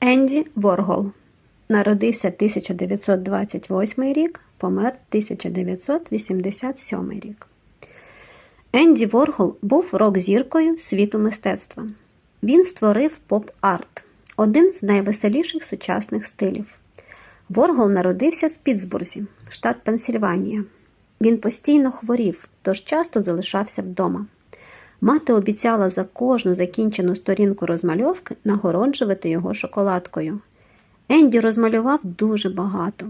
Енді Воргол народився 1928 рік, помер 1987 рік. Енді Воргол був рок-зіркою світу мистецтва. Він створив поп-арт, один з найвеселіших сучасних стилів. Воргол народився в Пітсбурзі, штат Пенсільванія. Він постійно хворів, тож часто залишався вдома. Мати обіцяла за кожну закінчену сторінку розмальовки нагороджувати його шоколадкою. Енді розмалював дуже багато.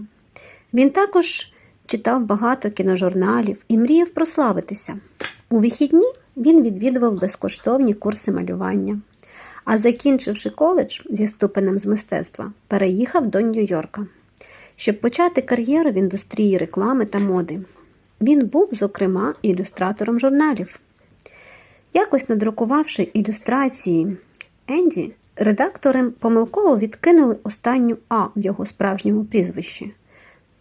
Він також читав багато кіножурналів і мріяв прославитися. У вихідні він відвідував безкоштовні курси малювання, а закінчивши коледж зі ступенем з мистецтва, переїхав до Нью-Йорка, щоб почати кар'єру в індустрії реклами та моди. Він був, зокрема, ілюстратором журналів. Якось надрукувавши ілюстрації Енді, редактори помилково відкинули останню А в його справжньому прізвищі.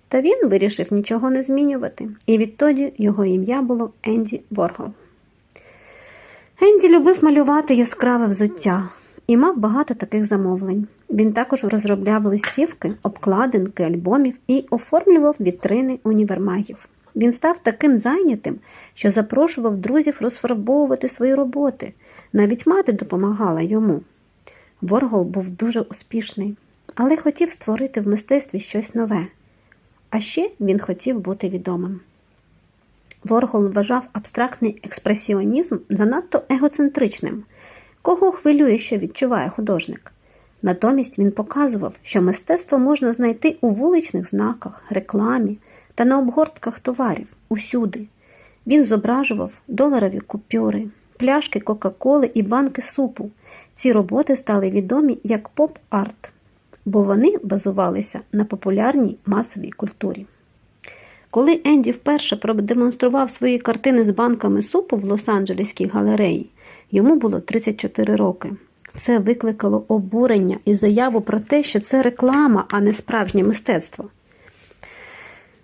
Та він вирішив нічого не змінювати, і відтоді його ім'я було Енді Воргол. Енді любив малювати яскраве взуття і мав багато таких замовлень. Він також розробляв листівки, обкладинки, альбомів і оформлював вітрини універмагів. Він став таким зайнятим, що запрошував друзів розфарбовувати свої роботи. Навіть мати допомагала йому. Воргол був дуже успішний, але хотів створити в мистецтві щось нове. А ще він хотів бути відомим. Воргол вважав абстрактний експресіонізм занадто егоцентричним, кого хвилює, що відчуває художник. Натомість він показував, що мистецтво можна знайти у вуличних знаках, рекламі та на обгортках товарів усюди. Він зображував доларові купюри, пляшки Кока-Коли і банки супу. Ці роботи стали відомі як поп-арт, бо вони базувалися на популярній масовій культурі. Коли Енді вперше продемонстрував свої картини з банками супу в Лос-Анджелеській галереї, йому було 34 роки. Це викликало обурення і заяву про те, що це реклама, а не справжнє мистецтво.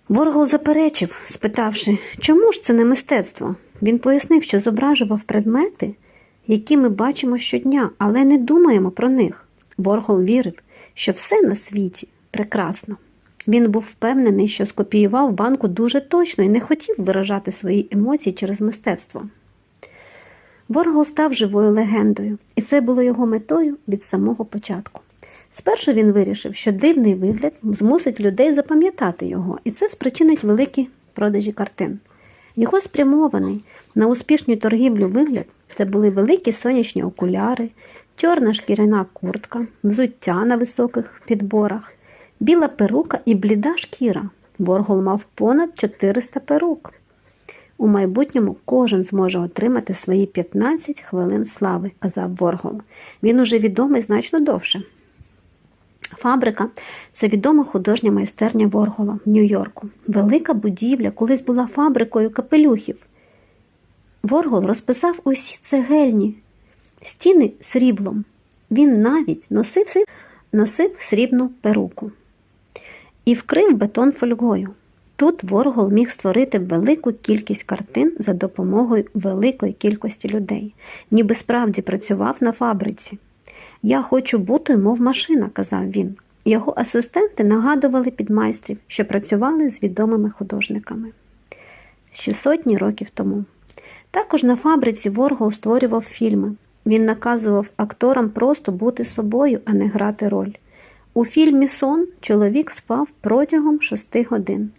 Воргол заперечив, спитавши, чому ж це не мистецтво? Він пояснив, що зображував предмети, які ми бачимо щодня, але не думаємо про них. Воргол вірив, що все на світі прекрасно. Він був впевнений, що скопіював банку дуже точно і не хотів виражати свої емоції через мистецтво. Воргол став живою легендою, і це було його метою від самого початку. Спершу він вирішив, що дивний вигляд змусить людей запам'ятати його, і це спричинить великі продажі картин. Його спрямований на успішну торгівлю вигляд це були великі сонячні окуляри, чорна шкіряна куртка, взуття на високих підборах, біла перука і бліда шкіра. Воргол мав понад 400 перук. У майбутньому кожен зможе отримати свої 15 хвилин слави, казав Воргол. Він уже відомий значно довше. Фабрика це відома художня майстерня Воргола в Нью-Йорку. Велика будівля колись була фабрикою капелюхів. Воргол розписав усі цегельні стіни сріблом. Він навіть носив, носив срібну перуку і вкрив бетон фольгою. Тут Воргол міг створити велику кількість картин за допомогою великої кількості людей, ніби справді працював на фабриці. Я хочу бути, мов машина, казав він. Його асистенти нагадували підмайстрів, що працювали з відомими художниками ще сотні років тому. Також на фабриці Воргол створював фільми. Він наказував акторам просто бути собою, а не грати роль. У фільмі Сон чоловік спав протягом шести годин.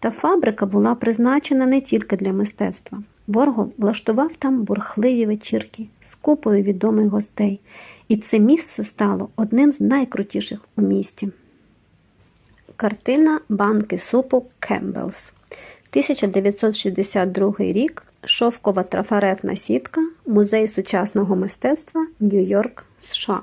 Та фабрика була призначена не тільки для мистецтва. Воргол влаштував там бурхливі вечірки з купою відомих гостей, і це місце стало одним з найкрутіших у місті. Картина банки супу Кембелс. 1962 рік. Шовкова трафаретна сітка, Музей сучасного мистецтва, Нью-Йорк, США.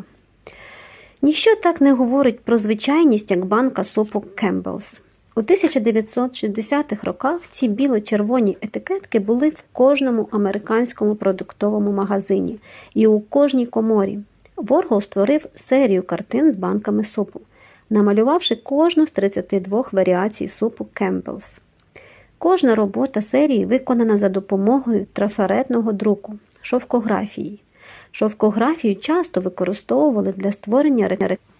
Ніщо так не говорить про звичайність, як банка супу Кембелс. У 1960-х роках ці біло-червоні етикетки були в кожному американському продуктовому магазині і у кожній коморі. Воргол створив серію картин з банками супу, намалювавши кожну з 32 варіацій супу Кембелс. Кожна робота серії виконана за допомогою трафаретного друку, шовкографії. Шовкографію часто використовували для створення рекламних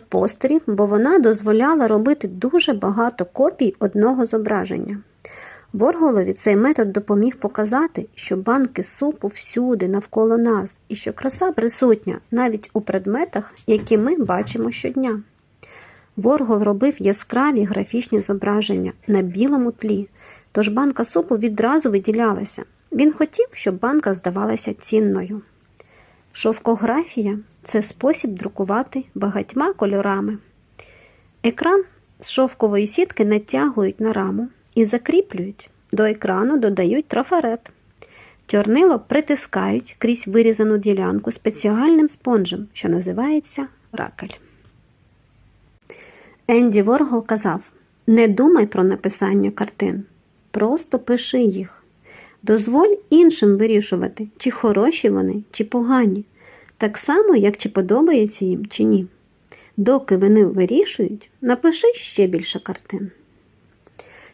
постерів, бо вона дозволяла робити дуже багато копій одного зображення. Ворголові цей метод допоміг показати, що банки супу всюди навколо нас, і що краса присутня навіть у предметах, які ми бачимо щодня. Воргол робив яскраві графічні зображення на білому тлі, тож банка супу відразу виділялася. Він хотів, щоб банка здавалася цінною. Шовкографія це спосіб друкувати багатьма кольорами. Екран з шовкової сітки натягують на раму і закріплюють. До екрану додають трафарет. Чорнило притискають крізь вирізану ділянку спеціальним спонжем, що називається ракель. Енді Воргол казав: не думай про написання картин, просто пиши їх. Дозволь іншим вирішувати, чи хороші вони, чи погані, так само, як чи подобається їм, чи ні. Доки вони вирішують, напиши ще більше картин.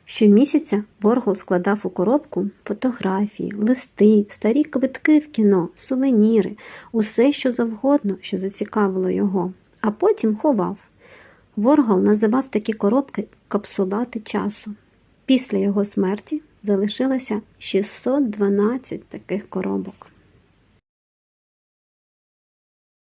Щомісяця Воргол складав у коробку фотографії, листи, старі квитки в кіно, сувеніри, усе, що завгодно, що зацікавило його, а потім ховав. Воргол називав такі коробки капсулати часу. Після його смерті залишилося 612 таких коробок.